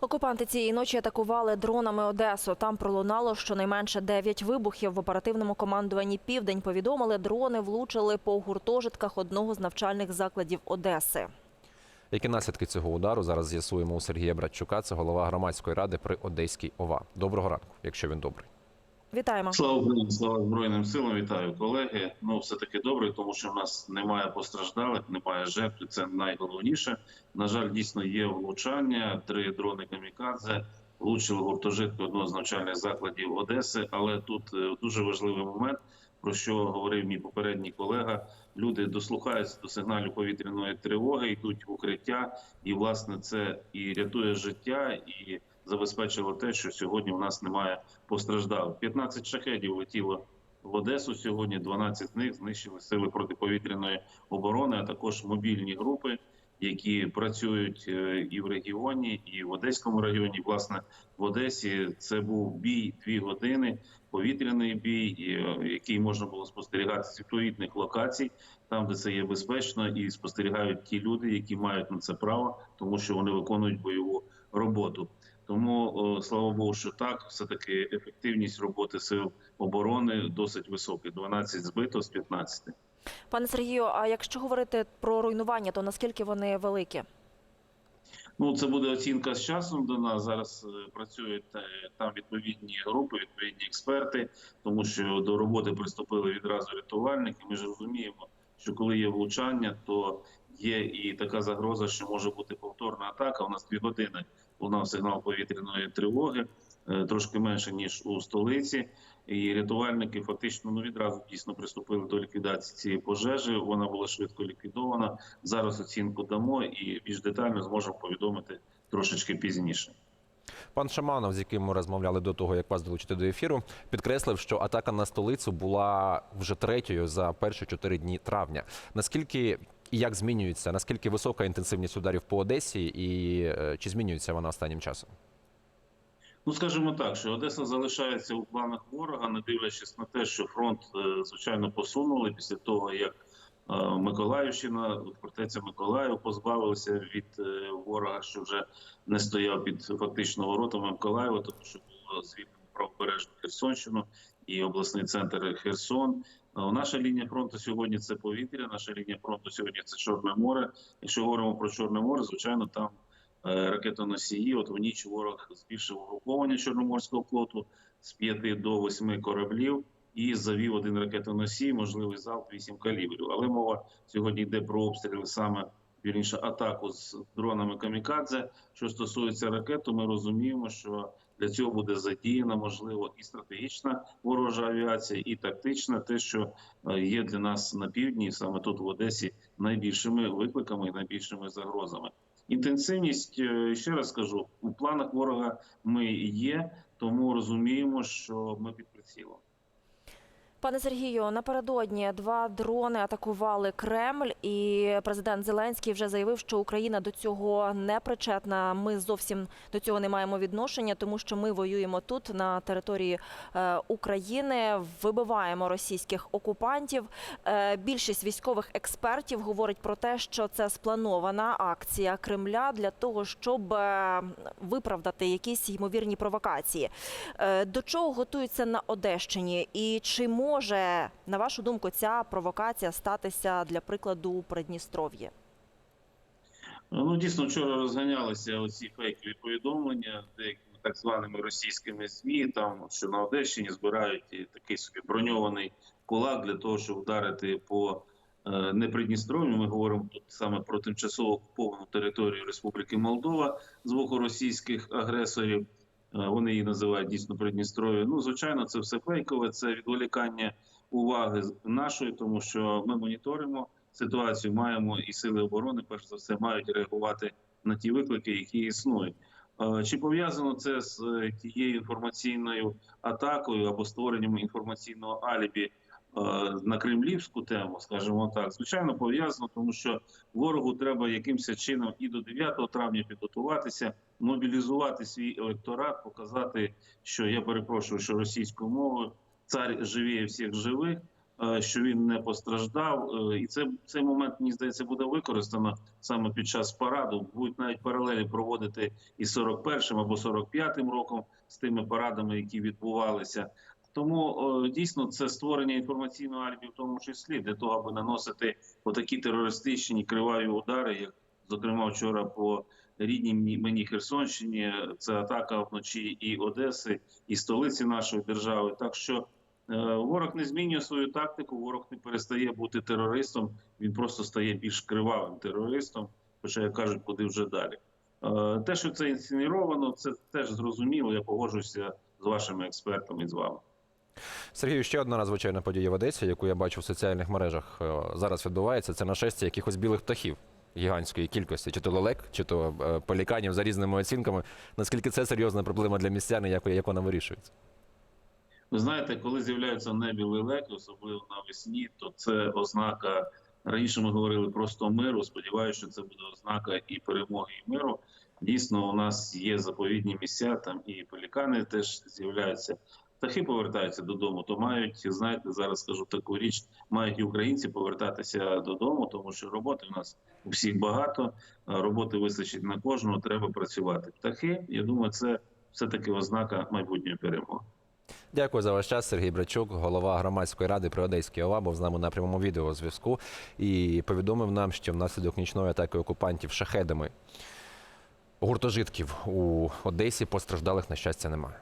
Окупанти цієї ночі атакували дронами Одесу. Там пролунало щонайменше 9 вибухів. В оперативному командуванні Південь повідомили, дрони влучили по гуртожитках одного з навчальних закладів Одеси. Які наслідки цього удару зараз з'ясуємо у Сергія Братчука, це голова громадської ради при Одеській ОВА. Доброго ранку, якщо він добрий. Вітаємо. Слава Україні, слава Збройним силам. Вітаю колеги. Ну все таки добре, тому що в нас немає постраждалих, немає жертв. Це найголовніше. На жаль, дійсно є влучання. Три дрони камікадзе влучили гуртожитку одного з навчальних закладів Одеси. Але тут е, дуже важливий момент, про що говорив мій попередній колега. Люди дослухаються до сигналів повітряної тривоги, йдуть в укриття, і власне це і рятує життя, і забезпечило те, що сьогодні в нас немає постраждалих. 15 шахедів летіло в Одесу сьогодні. 12 з них знищили сили протиповітряної оборони, а також мобільні групи, які працюють е, і в регіоні, і в Одеському районі. Власне, в Одесі це був бій дві години, повітряний бій, е, який можна було спостерігати з відповідних локацій, там де це є безпечно, і спостерігають ті люди, які мають на це право, тому що вони виконують бойову роботу. Тому слава Богу, що так, все таки ефективність роботи сил оборони досить висока. 12 збито з 15. Пане Сергію, а якщо говорити про руйнування, то наскільки вони великі? Ну це буде оцінка з часом до нас. Зараз е, працюють там відповідні групи, відповідні експерти, тому що до роботи приступили відразу рятувальники. Ми ж розуміємо, що коли є влучання, то є і така загроза, що може бути повторна атака. У нас дві години лунав сигнал повітряної тривоги, е, трошки менше ніж у столиці. І рятувальники фактично ну відразу дійсно приступили до ліквідації цієї пожежі. Вона була швидко ліквідована. Зараз оцінку дамо і більш детально зможемо повідомити трошечки пізніше. Пан Шаманов, з яким ми розмовляли до того, як вас долучити до ефіру, підкреслив, що атака на столицю була вже третьою за перші чотири дні травня. Наскільки і як змінюється? Наскільки висока інтенсивність ударів по Одесі, і е, чи змінюється вона останнім часом? Ну, скажімо так, що Одеса залишається у планах ворога, не дивлячись на те, що фронт е, звичайно посунули після того, як е, Миколаївщина, фортеця Миколаїв позбавилася від ворога, що вже не стояв під фактично воротами Миколаєва, тому що було звільнено правобережну Херсонщину і обласний центр Херсон. Е, Наша лінія фронту сьогодні це повітря. Наша лінія фронту сьогодні це Чорне море. Якщо говоримо про Чорне море, звичайно, там е, ракетоносії. От в ніч ворог збільшив угруповання Чорноморського флоту з 5 до 8 кораблів і завів один ракетоносій, можливий залп 8 калібрів. Але мова сьогодні йде про обстріли саме вірніше атаку з дронами камікадзе. Що стосується ракет, то ми розуміємо, що для цього буде задіяна можливо і стратегічна ворожа авіація, і тактична, те, що е, є для нас на півдні, саме тут в Одесі, найбільшими викликами і найбільшими загрозами. Інтенсивність е, ще раз скажу у планах ворога. Ми є, тому розуміємо, що ми під прицілом. Пане Сергію, напередодні два дрони атакували Кремль, і президент Зеленський вже заявив, що Україна до цього не причетна. Ми зовсім до цього не маємо відношення, тому що ми воюємо тут на території е, України, вибиваємо російських окупантів. Е, більшість військових експертів говорить про те, що це спланована акція Кремля для того, щоб е, виправдати якісь ймовірні провокації. До чого готуються на Одещині? І чи може, на вашу думку, ця провокація статися для прикладу у Придністров'ї? Ну дійсно вчора розганялися оці фейкові повідомлення деякими так званими російськими змі. Там що на Одещині збирають такий собі броньований кулак для того, щоб вдарити по е, не Придністров'ю. Ми говоримо тут саме про тимчасово окуповану територію Республіки Молдова з боку російських агресорів. Е, Вони її називають дійсно Придністров'я. Ну, звичайно, це все фейкове, це відволікання уваги нашої, тому що ми моніторимо ситуацію, маємо і сили оборони, перш за все, мають реагувати на ті виклики, які існують. Е, Чи пов'язано це з е, тією інформаційною атакою або створенням інформаційного алібі на кремлівську тему, скажімо так, звичайно, пов'язано, тому що ворогу треба якимось чином і до 9 травня підготуватися, мобілізувати свій електорат, показати, що я перепрошую, що російською мовою цар живіє всіх живих. е, що він не постраждав. Е, І це цей момент мені здається буде використано саме під час параду. Будуть навіть паралелі проводити із 41-м або 45-м роком з тими парадами, які відбувалися. Тому дійсно це створення інформаційного альбі, в тому числі для того, аби наносити отакі терористичні криваві удари, як зокрема вчора по рідній мені Херсонщині. Це атака вночі і Одеси, і столиці нашої держави. Так що е, ворог не змінює свою тактику, ворог не перестає бути терористом. Він просто стає більш кривавим терористом. Хоча як кажуть, куди вже далі. Е, Те, що це інсценіровано, це теж зрозуміло. Я погоджуюся з вашими експертами і з вами. Сергію, ще одна надзвичайна подія в Одесі, яку я бачу в соціальних мережах е, зараз відбувається. Це нашестя якихось білих птахів гігантської кількості, чи то лелек, чи то е, пеліканів за різними оцінками. Наскільки це серйозна проблема для містян, як, як вона вирішується? Ви знаєте, коли з'являються в небі лелеки, особливо навесні, то це ознака. Раніше ми говорили просто миру. Сподіваюся, що це буде ознака і перемоги, і миру. Дійсно, у нас є заповідні місця, там і пелікани теж з'являються. Птахи повертаються додому, то мають, знаєте, зараз скажу таку річ, мають і українці повертатися додому, тому що роботи у нас у всіх багато, роботи вистачить на кожного, треба працювати. Птахи, я думаю, це все-таки ознака майбутньої перемоги. Дякую за ваш час, Сергій Брачук, голова громадської ради при Одеській ОВА, був з нами на прямому відеозв'язку і повідомив нам, що внаслідок нічної атаки окупантів шахедами гуртожитків у Одесі постраждалих на щастя немає.